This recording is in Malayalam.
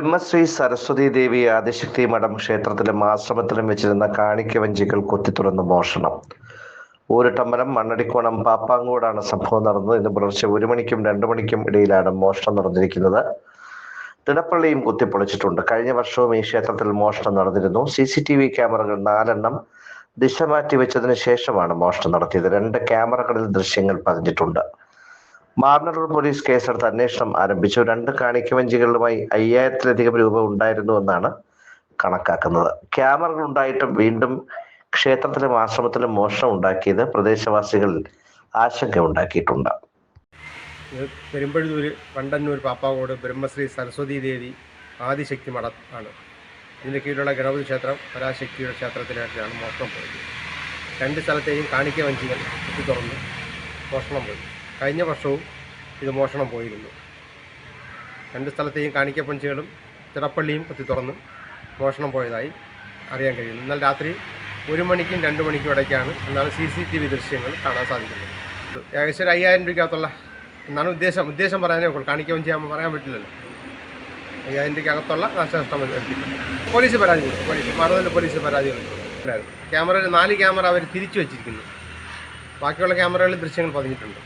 ബ്രഹ്മശ്രീ സരസ്വതി ദേവി ആദിശക്തി മഠം ക്ഷേത്രത്തിലും ആശ്രമത്തിലും വെച്ചിരുന്ന കാണിക്ക വഞ്ചികൾ കൊത്തിത്തുറന്ന് മോഷണം. ഊരുട്ടമ്പലം മണ്ണടിക്കോണം പാപ്പാങ്കോടാണ് സംഭവം നടന്നത്. ഇന്ന് പുലർച്ചെ ഒരു മണിക്കും രണ്ടു മണിക്കും ഇടയിലാണ് മോഷണം നടന്നിരിക്കുന്നത്. തിടപ്പള്ളിയും കുത്തിപ്പൊളിച്ചിട്ടുണ്ട്. കഴിഞ്ഞ വർഷവും ഈ ക്ഷേത്രത്തിൽ മോഷണം നടന്നിരുന്നു. സി സി ടി വി ക്യാമറകൾ നാലെണ്ണം ദിശ മാറ്റി വെച്ചതിന് ശേഷമാണ് മോഷണം നടത്തിയത്. രണ്ട് ക്യാമറകളിൽ ദൃശ്യങ്ങൾ പതിഞ്ഞിട്ടുണ്ട്. മാർണറൂർ പോലീസ് കേസെടുത്ത് അന്വേഷണം ആരംഭിച്ചു. രണ്ട് കാണിക്കവഞ്ചികളുമായി അയ്യായിരത്തിലധികം രൂപ ഉണ്ടായിരുന്നു എന്നാണ് കണക്കാക്കുന്നത്. ക്യാമറകൾ ഉണ്ടായിട്ടും വീണ്ടും ക്ഷേത്രത്തിലും ആശ്രമത്തിലും മോഷണം ഉണ്ടാക്കിയത് പ്രദേശവാസികളിൽ ആശങ്ക ഉണ്ടാക്കിയിട്ടുണ്ട് ഇത് പെരുമ്പഴൂര് കണ്ടന്നൂർ പാപ്പാങ്കോട് ബ്രഹ്മശ്രീ സരസ്വതി ദേവി ആദിശക്തി മഠം ആണ്. ഇതിന്റെ കീഴിലുള്ള ഗണപതി ക്ഷേത്രം പരാശക്തിയുടെ ക്ഷേത്രത്തിലേക്കാണ് മോഷണം പോയത്. രണ്ട് സ്ഥലത്തെയും കാണിക്ക വഞ്ചികൾ തുറന്ന് മോഷണം പോയി. കഴിഞ്ഞ വർഷവും ഇത് മോഷണം പോയിരുന്നു. രണ്ട് സ്ഥലത്തെയും കാണിക്കപ്പഞ്ചികളും തിടപ്പള്ളിയും കുത്തി തുറന്ന് മോഷണം പോയതായി അറിയാൻ കഴിയുന്നു. എന്നാൽ രാത്രി ഒരു മണിക്കും രണ്ട് മണിക്കും ഇടയ്ക്കാണ് എന്നാണ് സി സി ടി വി ദൃശ്യങ്ങൾ കാണാൻ സാധിക്കുന്നത്. ഏകദേശം ഒരു അയ്യായിരം രൂപയ്ക്കകത്തുള്ള എന്നാണ് ഉദ്ദേശം. ഉദ്ദേശം പറയാനേ ഉള്ളൂ. കാണിക്കുകയും ചെയ്യാൻ പറയാൻ പറ്റില്ലല്ലോ. അയ്യായിരം രൂപയ്ക്കകത്തുള്ള നാശനഷ്ടം പോലീസ് പരാതി പോലീസ് മാറുതൽ പോലീസ് പരാതി കൊടുത്തു. ക്യാമറയിൽ നാല് ക്യാമറ അവർ തിരിച്ചു വെച്ചിരിക്കുന്നു. ബാക്കിയുള്ള ക്യാമറകളിൽ ദൃശ്യങ്ങൾ പതിഞ്ഞിട്ടുണ്ട്.